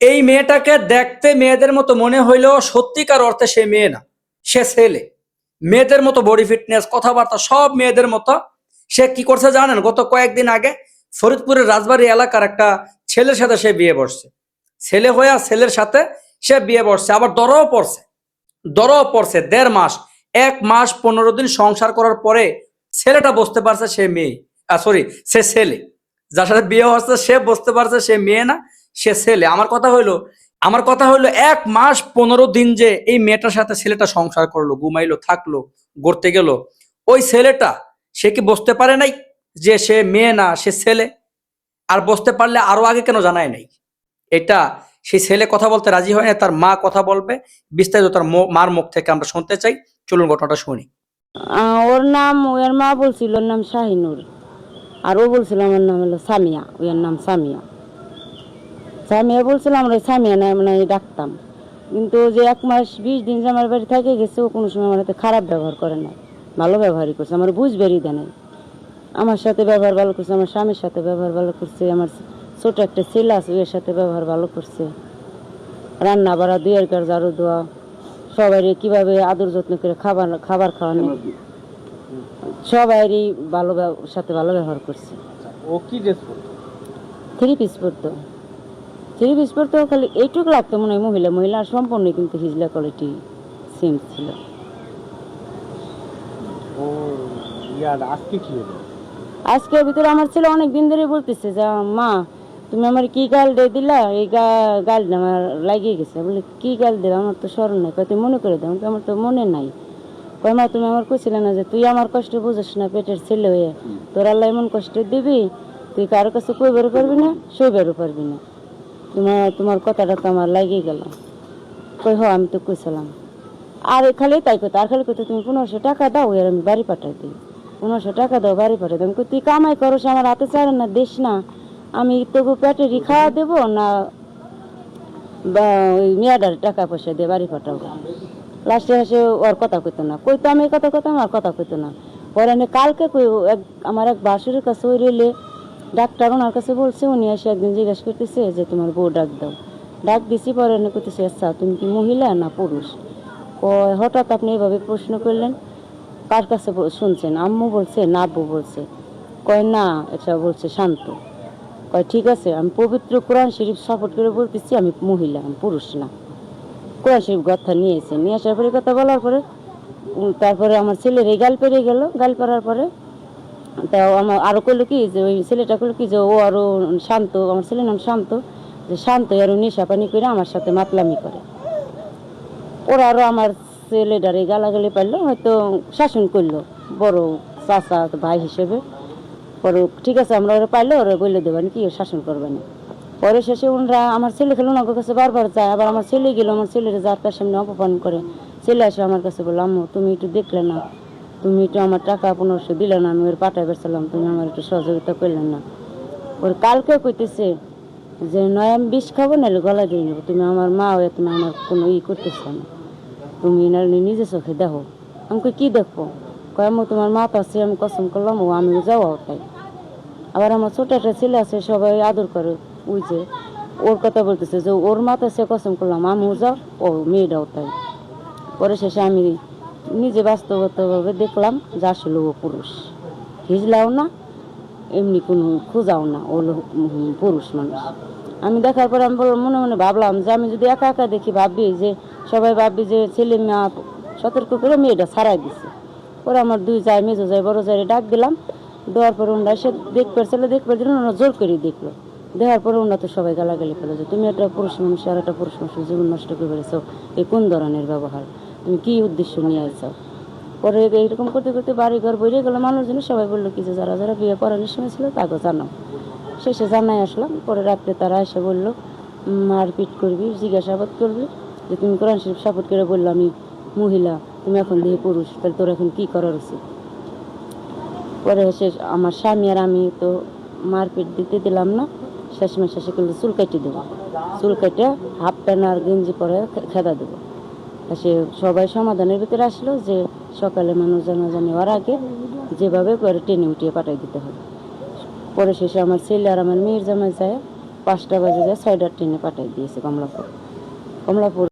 এই মেয়েটাকে দেখতে মেয়েদের মতো মনে হইলেও সত্যিকার অর্থে সে মেয়ে না, সে ছেলে। মেয়েদের মতো বডি ফিটনেস কথাবার্তা সব মেয়েদের মতো। সে কি করছে জানেন? গত কয়েকদিন আগে ফরিদপুরের রাজবাড়ি এলাকার একটা ছেলের সাথে সে বিয়ে বসছে। ছেলে হইয়া ছেলের সাথে সে বিয়ে বসছে, আবার দরও পড়ছে। দরও পড়ছে দেড় মাস। এক মাস পনেরো দিন সংসার করার পরে ছেলেটা বসতে পারছে সে মেয়ে সরি সে ছেলে। যার সাথে বিয়ে হচ্ছে সে বসতে পারছে সে মেয়ে না। সে ছেলে। আমার কথা হইল, আমার কথা হইল এক মাস পনেরো দিন যে এই মেয়েটার সাথে ছেলেটা সংসার করল, ঘুমাইলো, থাকল, গড়তে গেল। ওই ছেলেটা, সে কি বসতে পারে নাই যে সে মেয়ে না, সে ছেলে? আর বসতে পারলে আরও আগে কেন জানায় নাই? এটা সেই ছেলে কথা বলতে রাজি হয় না, তার মা কথা বলবে। বিস্তারিত তার মার মুখ থেকে আমরা শুনতে চাই। চলুন ঘটনাটা শুনি। ওর নাম, ওর মা বলছিল, ওর নাম শাহিনুর। আর ও বলছিল, আমার নাম হলো সামিয়া, ওর নাম সামিয়া। সামিয়া বলছিল আমরা ওই সামিয়া নাম মানে ডাকতাম। কিন্তু যে এক মাস বিশ দিন যে আমার বাড়ি থেকে গেছে ও কোনো সময় আমার হাতে খারাপ ব্যবহার করে না ভালো ব্যবহারই করছে আমার বুঝবেরই দেয় নাই। আমার সাথে ব্যবহার ভালো করছে আমার স্বামীর সাথে ব্যবহার ভালো করছে আমার ছোট একটা ছেলে আছে ওর সাথে ব্যবহার ভালো করছে। রান্না বাড়া দুই কার ঝাড়ু দেওয়া সবাই কীভাবে আদর যত্ন করে খাবার খাবার খাওয়ানো সবাইরই ভালো সাথে ভালো ব্যবহার করছে। ও কি ড্রেস পরতো? থ্রি পিস পরতো। থ্রি পিস পরতো খালি এইটুকু লাগতো মনে হয় মহিলা। মহিলা আর সম্পূর্ণ কিন্তু হিজলা কোয়ালিটি সেম ছিল। আজকে আজকের ভিতরে আমার ছেলে অনেক দিন ধরে বলতেছে যে মা তুমি আমার কি গাল দিয়ে দিলা? এই গা- গালটা আমার লাগিয়ে গেছে। বলে কি গাল দেবে আমার তো স্মরণ নাই। কয় মনে করে দাও আমার তো মনে নাই। কয় মা তুমি আমার কইছিলে না যে তুই আমার কষ্ট বুঝিস না পেটের ছেলে হয়ে। তোর আল্লাহ এমন কষ্ট দিবি তুই কারও কাছে কইবারও পারবি না সইবারও পারবি না। তোমার তোমার কথাটা তো আমার লাগিয়ে গেল। কই হ, আমি তো কইছিলাম। আর খালি তাই কইতো, আর খালি কইতো, তুমি পনেরোশো টাকা দাও এর আমি বাড়ি পাঠাই দিই। পনেরোশো টাকা দাও, বাড়ি পাঠাই দিই। তুই কামাই করস, আমার হাতে চারে না, দিস না। আমি তবু পেটেরই খাওয়া দেবো না, বা ওই মেয়াদার টাকা পয়সা দিয়ে বাড়ি পাঠাবো? লাস্টে এসে ওর কথা কইতো না। কইতো আমি কথা কইতাম আর কথা কইতো না। পরে আমি কালকে কই আমার এক বাসুরের কাছে ওই রেলে ডাক্তার ওনার কাছে বলছে, উনি এসে একদিন জিজ্ঞেস করতেছে যে তোমার বউ ডাক দাও। ডাক দিছি, পরে এনে করতেছে আচ্ছা তুমি কি মহিলা না পুরুষ? কয়, হঠাৎ আপনি এভাবে প্রশ্ন করলেন, কার কাছে শুনছেন, আম্মু বলছে, না আব্বু বলছে। কয়, না, এটা বলছে শান্ত। কয়, ঠিক আছে, আমি পবিত্র কোরআন শরীফ সাপোর্ট করে বলতেছি, আমি মহিলা, আমি পুরুষ না। কোরআন শরীফ কথা নিয়েছে। নিয়ে আসার পরে কথা বলার পরে তারপরে আমার ছেলের এই গাল পেরে গেল। গাল পারার পরে তা আমার আরও কইলো কি যে ওই ছেলেটা করল কি যে ও আরও শান্ত, আমার ছেলের নাম শান্ত, যে শান্ত আরও নেশা পানি করে আমার সাথে মাতলামি করে। ওরা আরও আমার ছেলেটারে গালাগালি পারল হয়তো শাসন করল, বড় চাচা ভাই হিসেবে। পরে ঠিক আছে, আমরা ওরা পাইলে, ওরা বলে দেবেন কি শাসন করবেন পরে শেষে ওনারা আমার ছেলে খেলে ওনার কাছে বারবার যায়, আবার আমার ছেলে গেল, আমার ছেলের যার তার সামনে অপমান করে। ছেলে আসে আমার কাছে বলল, আম্মু, তুমি একটু দেখলে না তুমি একটু আমার টাকা পনেরোশো দিলে না আমি ওর পাঠায় বেরছিলাম তুমি আমার একটু সহযোগিতা করলেন না। ওর কালকে কইতেছে যে নয় আমি বিষ খাব নাহলে গলা দিয়ে নেব। তুমি আমার মা হয়ে তুমি আমার কোনো ই করতেছ না। তুমি না নিজে চোখে দেখো। আমি কই, কি দেখব? কয় আম্মু তোমার মা তো আছে আমি কসম করলাম ও আমিও যাওয়াও তাই আবার আমার ছোট একটা ছেলে আছে সবাই আদর করে। ওই যে ওর কথা বলতেছে যে ওর মাথা সে কসম করলাম আমিও যাও ও মেয়েটাও তাই। পরে শেষে আমি নিজে বাস্তবতভাবে দেখলাম, যে আসলে ও পুরুষ। হিজলাও না, এমনি কোনো খোঁজাও না ও পুরুষ মানুষ। আমি দেখার পরে আমি বললাম, মনে মনে ভাবলাম যে আমি যদি একা একা দেখি, ভাবি যে, সবাই ভাবি যে ছেলে মেয়ে, সতর্ক করে মেয়েটা ছাড়াই দিছে। ওরা আমার দুই যায় মেজো যায় বড় যায় ডাক দিলাম। দেওয়ার পরে ওনারা এসে দেখবে ছেলে দেখবে দিলেন ওনারা জোর করে দেখল। দেওয়ার পরে ওনারা তো সবাই গালাগালি পেল যে, তুমি একটা পুরুষ মানুষ আর একটা পুরুষ মানুষের জীবন নষ্ট করে বেড়েছো এই কোন ধরনের ব্যবহার? তুমি কি উদ্দেশ্য নিয়ে আইছো? পরে এইরকম করতে করতে বাড়ি ঘর বইরে গেলো, মানুষজন সবাই বলল, কি যে যারা যারা বিয়ে করানোর সময় ছিল তাকে জানাও শেষে জানাই আসলাম পরে রাত্রে তারা এসে বলল, মারপিট করবি, জিজ্ঞাসাবাদ করবি, যে তুমি কোরআন শরীফ সাপোর্ট করে বলল আমি মহিলা, তুমি এখন দিয়ে পুরুষ, তাহলে তোর এখন কী করার উচিত পরে শেষ আমার স্বামী আর আমি তো মারপিট দিতে দিলাম না শেষমেশ শেষে করলে চুল কেটে দেবো। চুল কেটে হাফ প্যান্ট আর গেঞ্জি পরে খেদা দেবো। সে সবাই সমাধানের ভিতরে আসলো যে সকালে মানুষ জানাজানি হওয়ার আগে যেভাবে করে টেনে উঠিয়ে পাঠাই দিতে হবে। পরে শেষে আমার ছেলে আর আমার মেয়ের জামাই যায়, পাঁচটা বাজে যায়, ছয়টার টেনে পাঠিয়ে দিয়েছে কমলাপুর। কমলাপুর